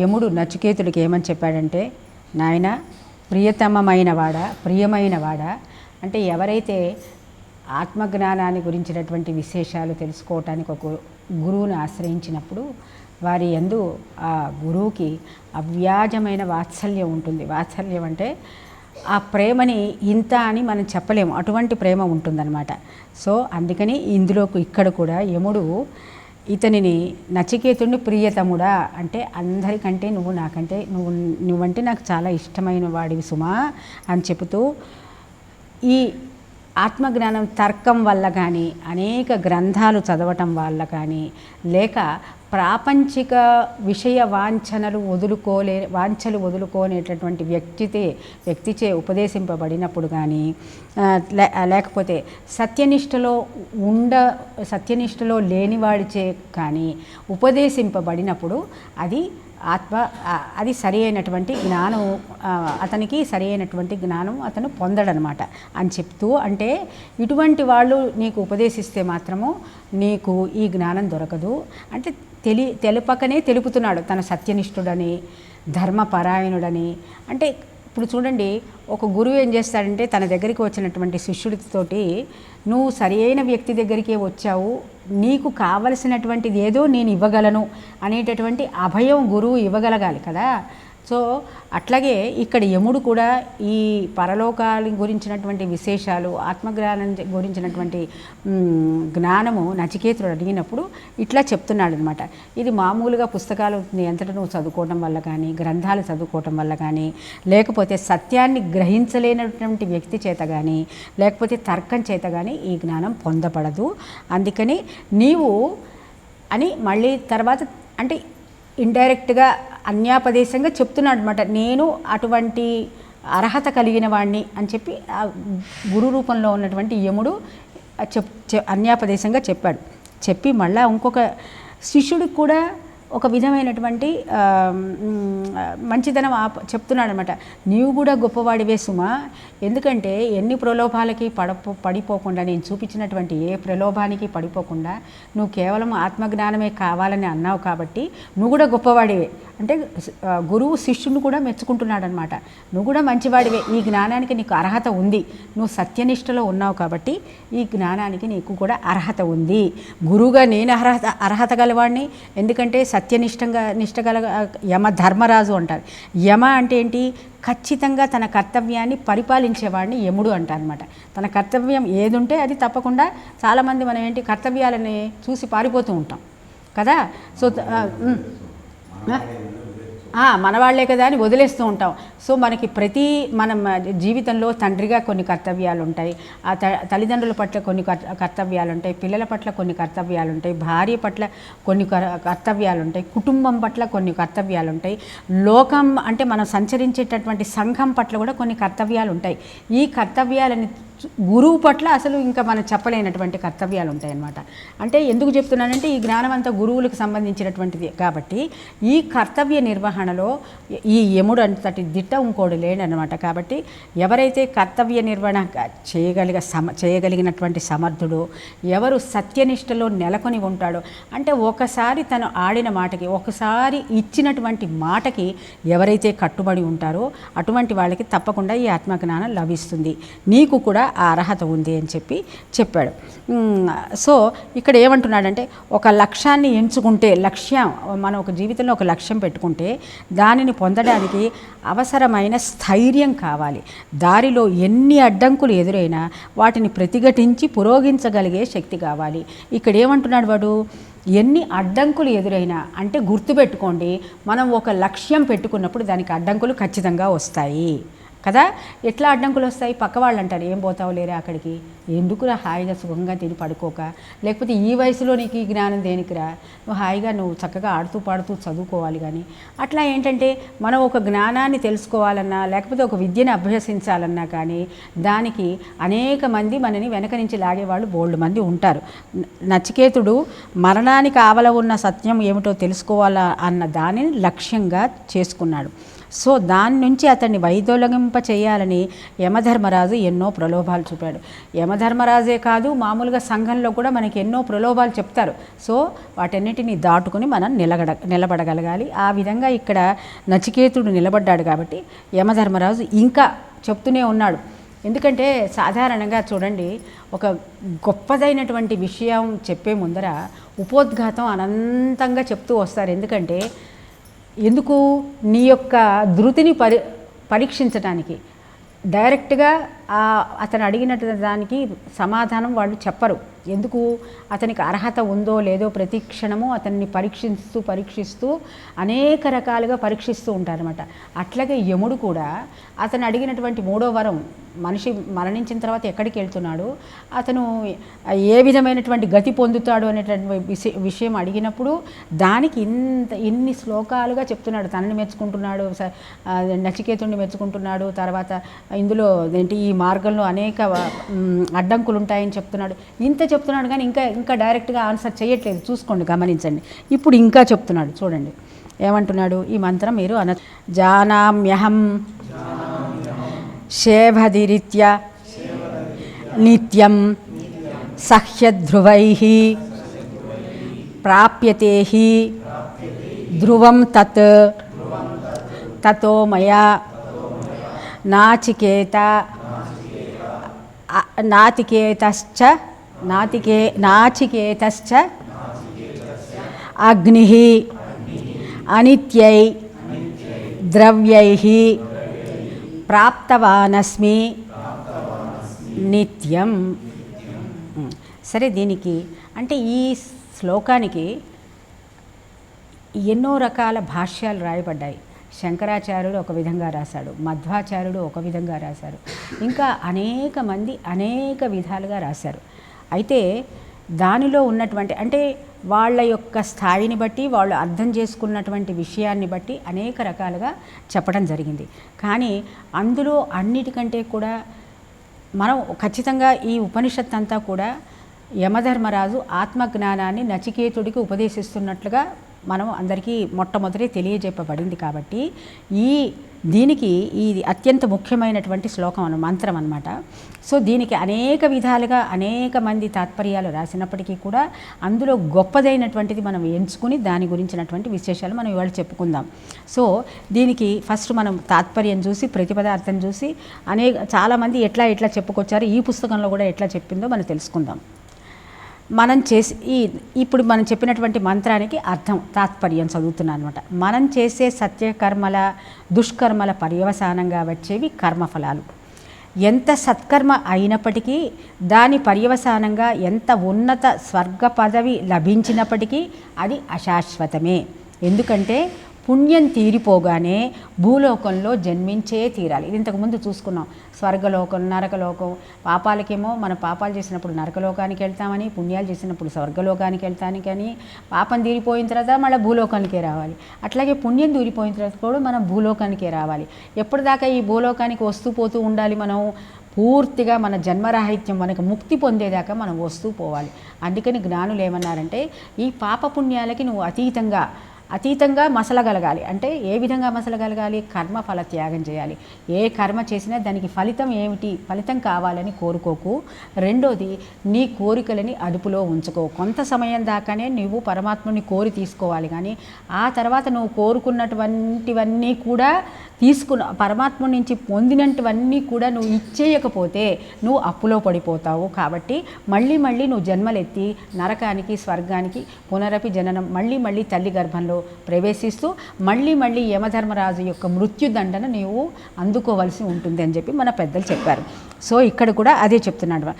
యముడు నచికేతుడికి ఏమని చెప్పాడంటే నాయన ప్రియతమమైన వాడ ప్రియమైన వాడ అంటే ఎవరైతే ఆత్మజ్ఞానాన్ని గురించినటువంటి విశేషాలు తెలుసుకోవటానికి ఒక గురువుని ఆశ్రయించినప్పుడు వారి ఎందు ఆ గురువుకి అవ్యాజమైన వాత్సల్యం ఉంటుంది. వాత్సల్యం అంటే ఆ ప్రేమని ఇంత అని మనం చెప్పలేము. అటువంటి ప్రేమ ఉంటుందన్నమాట. సో అందుకని ఇందులోకి ఇక్కడ కూడా యముడు ఇతనిని నచికేతుడిని ప్రియతముడా అంటే అందరికంటే నువ్వు నాకంటే నువ్వు నువ్వంటే నాకు చాలా ఇష్టమైన వాడివి సుమా అని చెబుతూ ఈ ఆత్మజ్ఞానం తర్కం వల్ల కానీ అనేక గ్రంథాలు చదవటం వల్ల కానీ లేక ప్రాపంచిక విషయ వాంఛనలు వదులుకోలే వాంఛలు వదులుకోనేటటువంటి వ్యక్తితే వ్యక్తిచే ఉపదేశింపబడినప్పుడు కానీ లే- లేకపోతే సత్యనిష్టలో ఉండ సత్యనిష్టలో లేనివాడిచే కానీ ఉపదేశింపబడినప్పుడు అది ఆత్మ అది సరి అయినటువంటి జ్ఞానం అతనికి సరి అయినటువంటి జ్ఞానం అతను పొందడనమాట. అని చెప్తూ అంటే ఇటువంటి వాళ్ళు నీకు ఉపదేశిస్తే మాత్రము నీకు ఈ జ్ఞానం దొరకదు. అంటే తెలి తెలుపకనే తెలుపుతున్నాడు తన సత్యనిష్ఠుడని ధర్మపరాయణుడని. అంటే ఇప్పుడు చూడండి ఒక గురువు ఏం చేస్తాడంటే తన దగ్గరికి వచ్చినటువంటి శిష్యుడితోటి నువ్వు సరి అయిన వ్యక్తి దగ్గరికే వచ్చావు నీకు కావలసినటువంటిది ఏదో నేను ఇవ్వగలను అనేటటువంటి అభయం గురువు ఇవ్వగలగాలి కదా. సో అట్లాగే ఇక్కడ యముడు కూడా ఈ పరలోకాల గురించినటువంటి విశేషాలు ఆత్మజ్ఞానం గురించినటువంటి జ్ఞానము నచికేతుడు అడిగినప్పుడు ఇట్లా చెప్తున్నాడు అనమాట ఇది మామూలుగా పుస్తకాలు ఎంతట నువ్వు చదువుకోవటం వల్ల కానీ గ్రంథాలు చదువుకోవటం వల్ల కానీ లేకపోతే సత్యాన్ని గ్రహించలేనటువంటి వ్యక్తి చేత కానీ లేకపోతే తర్కం చేత కానీ ఈ జ్ఞానం పొందపడదు అందుకని నీవు అని మళ్ళీ తర్వాత అంటే ఇండైరెక్ట్గా అన్యాపదేశంగా చెప్తున్నాడు అనమాట నేను అటువంటి అర్హత కలిగిన వాడిని అని చెప్పి ఆ గురు రూపంలో ఉన్నటువంటి యముడు చెప్ అన్యాపదేశంగా చెప్పాడు. చెప్పి మళ్ళా ఇంకొక శిష్యుడికి కూడా ఒక విధమైనటువంటి మంచిదనం ఆప చెప్తున్నాడు అనమాట నీవు కూడా గొప్పవాడివే సుమా. ఎందుకంటే ఎన్ని ప్రలోభాలకి పడపో పడిపోకుండా నేను చూపించినటువంటి ఏ ప్రలోభానికి పడిపోకుండా నువ్వు కేవలం ఆత్మజ్ఞానమే కావాలని అన్నావు కాబట్టి నువ్వు కూడా గొప్పవాడివే. అంటే గురువు శిష్యుని కూడా మెచ్చుకుంటున్నాడు అనమాట నువ్వు కూడా మంచివాడివే. ఈ జ్ఞానానికి నీకు అర్హత ఉంది. నువ్వు సత్యనిష్టలో ఉన్నావు కాబట్టి ఈ జ్ఞానానికి నీకు కూడా అర్హత ఉంది. గురువుగా నేను అర్హత అర్హత గలవాడిని. ఎందుకంటే సత్య సత్యనిష్టంగా నిష్టగల యమ ధర్మరాజు అంటారు. యమ అంటే ఏంటి? ఖచ్చితంగా తన కర్తవ్యాన్ని పరిపాలించేవాడిని యముడు అంటారనమాట తన కర్తవ్యం ఏదుంటే అది తప్పకుండా చాలామంది మనం ఏంటి కర్తవ్యాలని చూసి పారిపోతూ ఉంటాం. కదా? సో మనవాళ్ళే కదా అని వదిలేస్తూ ఉంటాం. సో మనకి ప్రతి మనం జీవితంలో తండ్రిగా కొన్ని కర్తవ్యాలు ఉంటాయి ఆ త తల్లిదండ్రుల పట్ల కొన్ని కర్తవ్యాలు ఉంటాయి పిల్లల పట్ల కొన్ని కర్తవ్యాలు ఉంటాయి భార్య పట్ల కొన్ని కర్తవ్యాలు ఉంటాయి కుటుంబం పట్ల కొన్ని కర్తవ్యాలు ఉంటాయి లోకం అంటే మనం సంచరించేటటువంటి సంఘం పట్ల కూడా కొన్ని కర్తవ్యాలు ఉంటాయి ఈ కర్తవ్యాలని గురువు పట్ల అసలు ఇంకా మనం చెప్పలేనటువంటి కర్తవ్యాలు ఉంటాయి అన్నమాట అంటే ఎందుకు చెప్తున్నానంటే ఈ జ్ఞానం అంతా గురువులకు సంబంధించినటువంటిది. కాబట్టి ఈ కర్తవ్య నిర్వహణలో ఈ యముడు అంతటి దిట్ట ఇంకోడు లేడనమాట కాబట్టి ఎవరైతే కర్తవ్య నిర్వహణ చేయగలిగ సమ చేయగలిగినటువంటి సమర్థుడు ఎవరు సత్యనిష్టలో నెలకొని ఉంటాడో అంటే ఒకసారి తను ఆడిన మాటకి ఒకసారి ఇచ్చినటువంటి మాటకి ఎవరైతే కట్టుబడి ఉంటారో అటువంటి వాళ్ళకి తప్పకుండా ఈ ఆత్మజ్ఞానం లభిస్తుంది. నీకు కూడా ఆ అర్హత ఉంది అని చెప్పి చెప్పాడు. సో ఇక్కడ ఏమంటున్నాడంటే ఒక లక్ష్యాన్ని ఎంచుకుంటే లక్ష్యం మనం ఒక జీవితంలో ఒక లక్ష్యం పెట్టుకుంటే దానిని పొందడానికి అవసరమైన స్థైర్యం కావాలి. దారిలో ఎన్ని అడ్డంకులు ఎదురైనా వాటిని ప్రతిఘటించి పురోగించగలిగే శక్తి కావాలి. ఇక్కడ ఏమంటున్నాడు వాడు? ఎన్ని అడ్డంకులు ఎదురైనా అంటే గుర్తుపెట్టుకోండి మనం ఒక లక్ష్యం పెట్టుకున్నప్పుడు దానికి అడ్డంకులు ఖచ్చితంగా వస్తాయి. కదా? ఎట్లా అడ్డంకులు వస్తాయి? పక్క వాళ్ళు అంటారు ఏం పోతావు? లేరా అక్కడికి. ఎందుకురా హాయిగా సుఖంగా తిని పడుకోక? లేకపోతే ఈ వయసులో నీకు ఈ జ్ఞానం దేనికిరా? నువ్వు హాయిగా నువ్వు చక్కగా ఆడుతూ పాడుతూ చదువుకోవాలి కానీ. అట్లా ఏంటంటే మనం ఒక జ్ఞానాన్ని తెలుసుకోవాలన్నా లేకపోతే ఒక విద్యను అభ్యసించాలన్నా కానీ దానికి అనేక మంది మనని వెనక నుంచి లాగేవాళ్ళు బోల్డ్ మంది ఉంటారు. నచికేతుడు మరణానికి ఆవల ఉన్న సత్యం ఏమిటో తెలుసుకోవాలా అన్న దానిని లక్ష్యంగా చేసుకున్నాడు. సో దాని నుంచి అతన్ని వైదొలగింప చేయాలని యమధర్మరాజు ఎన్నో ప్రలోభాలు చూపాడు. యమధర్మరాజే కాదు మామూలుగా సంఘంలో కూడా మనకి ఎన్నో ప్రలోభాలు చెప్తారు. సో వాటన్నిటిని దాటుకుని మనం నిలగడ నిలబడగలగాలి. ఆ విధంగా ఇక్కడ నచికేతుడు నిలబడ్డాడు కాబట్టి యమధర్మరాజు ఇంకా చెప్తూనే ఉన్నాడు. ఎందుకంటే సాధారణంగా చూడండి ఒక గొప్పదైనటువంటి విషయం చెప్పే ముందర ఉపోద్ఘాతం అనంతంగా చెప్తూ వస్తారు. ఎందుకంటే ఎందుకు నీ యొక్క ధృతిని పరి పరీక్షించడానికి డైరెక్ట్గా అతను అడిగినట్టు దానికి సమాధానం వాళ్ళు చెప్పరు. ఎందుకు అతనికి అర్హత ఉందో లేదో ప్రతి క్షణము అతన్ని పరీక్షిస్తూ పరీక్షిస్తూ అనేక రకాలుగా పరీక్షిస్తూ ఉంటారనమాట అట్లాగే యముడు కూడా అతను అడిగినటువంటి మూడో వరం మనిషి మరణించిన తర్వాత ఎక్కడికి వెళ్తున్నాడు అతను ఏ విధమైనటువంటి గతి పొందుతాడు అనేటువంటి విష- విషయం అడిగినప్పుడు దానికి ఇంత ఇన్ని శ్లోకాలుగా చెప్తున్నాడు. తనని మెచ్చుకుంటున్నాడు స- నచికేతుడిని మెచ్చుకుంటున్నాడు తర్వాత ఇందులో ఏంటి ఈ మార్గంలో అనేక అడ్డంకులు ఉంటాయని చెప్తున్నాడు. ఇంత చెప్తున్నాడు కానీ ఇంకా ఇంకా డైరెక్ట్గా ఆన్సర్ చేయట్లేదు. చూసుకోండి గమనించండి. ఇప్పుడు ఇంకా చెప్తున్నాడు చూడండి. ఏమంటున్నాడు? ఈ మంత్రం మీరు అన జానామ్యహం శేభదిరీత్య నిత్యం సహ్యధ్రువై ప్రాప్యతే ధ్రువం తత్ తతో మయా నాచికేత నాతికేతశ్చ నాతికే నాచికేతశ్చ అగ్ని అనిత్యై ద్రవ్యై ప్రాప్తవానస్మి నిత్యం సరే దీనికి అంటే ఈ శ్లోకానికి ఎన్నో రకాల భాష్యాలు రాయబడ్డాయి. శంకరాచార్యుడు ఒక విధంగా రాశాడు మధ్వాచార్యుడు ఒక విధంగా రాశారు. ఇంకా అనేక మంది అనేక విధాలుగా రాశారు. అయితే దానిలో ఉన్నటువంటి అంటే వాళ్ళ యొక్క స్థాయిని బట్టి వాళ్ళు అర్థం చేసుకున్నటువంటి విషయాన్ని బట్టి అనేక రకాలుగా చెప్పడం జరిగింది. కానీ అందులో అన్నిటికంటే కూడా మనం ఖచ్చితంగా ఈ ఉపనిషత్ అంతా కూడా యమధర్మరాజు ఆత్మజ్ఞానాన్ని నచికేతుడికి ఉపదేశిస్తున్నట్లుగా మనం అందరికీ మొట్టమొదటి తెలియజెప్పబడింది కాబట్టి ఈ దీనికి ఇది అత్యంత ముఖ్యమైనటువంటి శ్లోకం అన్న మంత్రం అనమాట సో దీనికి అనేక విధాలుగా అనేక మంది తాత్పర్యాలు రాసినప్పటికీ కూడా అందులో గొప్పదైనటువంటిది మనం ఎంచుకుని దాని గురించినటువంటి విశేషాలు మనం ఇవాళ చెప్పుకుందాం. సో దీనికి ఫస్ట్ మనం తాత్పర్యం చూసి ప్రతిపదార్థం చూసి అనేక చాలామంది ఎట్లా ఎట్లా చెప్పుకొచ్చారు ఈ పుస్తకంలో కూడా ఎట్లా చెప్పిందో మనం తెలుసుకుందాం. మనం చేసి ఈ ఇప్పుడు మనం చెప్పినటువంటి మంత్రానికి అర్థం తాత్పర్యం చదువుతున్నాను అనమాట మనం చేసే సత్యకర్మల దుష్కర్మల పర్యవసానంగా వచ్చేవి కర్మఫలాలు. ఎంత సత్కర్మ అయినప్పటికీ దాని పర్యవసానంగా ఎంత ఉన్నత స్వర్గ పదవి లభించినప్పటికీ అది అశాశ్వతమే. ఎందుకంటే పుణ్యం తీరిపోగానే భూలోకంలో జన్మించే తీరాలి. ఇది ఇంతకుముందు చూసుకున్నాం. స్వర్గలోకం నరకలోకం పాపాలకేమో మన పాపాలు చేసినప్పుడు నరకలోకానికి వెళ్తామని పుణ్యాలు చేసినప్పుడు స్వర్గలోకానికి వెళ్తానికని పాపం తీరిపోయిన తర్వాత మళ్ళీ భూలోకానికే రావాలి. అట్లాగే పుణ్యం తీరిపోయిన తర్వాత కూడా మనం భూలోకానికే రావాలి. ఎప్పటిదాకా ఈ భూలోకానికి వస్తూ పోతూ ఉండాలి మనం? పూర్తిగా మన జన్మరాహిత్యం మనకు ముక్తి పొందేదాకా మనం వస్తూ పోవాలి. అందుకని జ్ఞానులు ఏమన్నారంటే ఈ పాపపుణ్యాలకి నువ్వు అతీతంగా అతీతంగా మసలగలగాలి అంటే ఏ విధంగా మసలగలగాలి కర్మ ఫల త్యాగం చేయాలి. ఏ కర్మ చేసినా దానికి ఫలితం ఏమిటి? ఫలితం కావాలని కోరుకోకు. రెండోది నీ కోరికలని అదుపులో ఉంచుకో. కొంత సమయం దాకానే నువ్వు పరమాత్ముని కోరి తీసుకోవాలి. కానీ ఆ తర్వాత నువ్వు కోరుకున్నటువంటివన్నీ కూడా తీసుకున్న పరమాత్మ నుంచి పొందినటువన్నీ కూడా నువ్వు ఇచ్చేయకపోతే నువ్వు అప్పులో పడిపోతావు. కాబట్టి మళ్ళీ మళ్ళీ నువ్వు జన్మలెత్తి నరకానికి స్వర్గానికి పునరపి జననం మళ్ళీ మళ్ళీ తల్లి గర్భంలో ప్రవేశిస్తూ మళ్ళీ మళ్ళీ యమధర్మరాజు యొక్క మృత్యుదండను నీవు అందుకోవలసి ఉంటుంది అని చెప్పి మన పెద్దలు చెప్పారు. సో ఇక్కడ కూడా అదే చెప్తున్నాడు.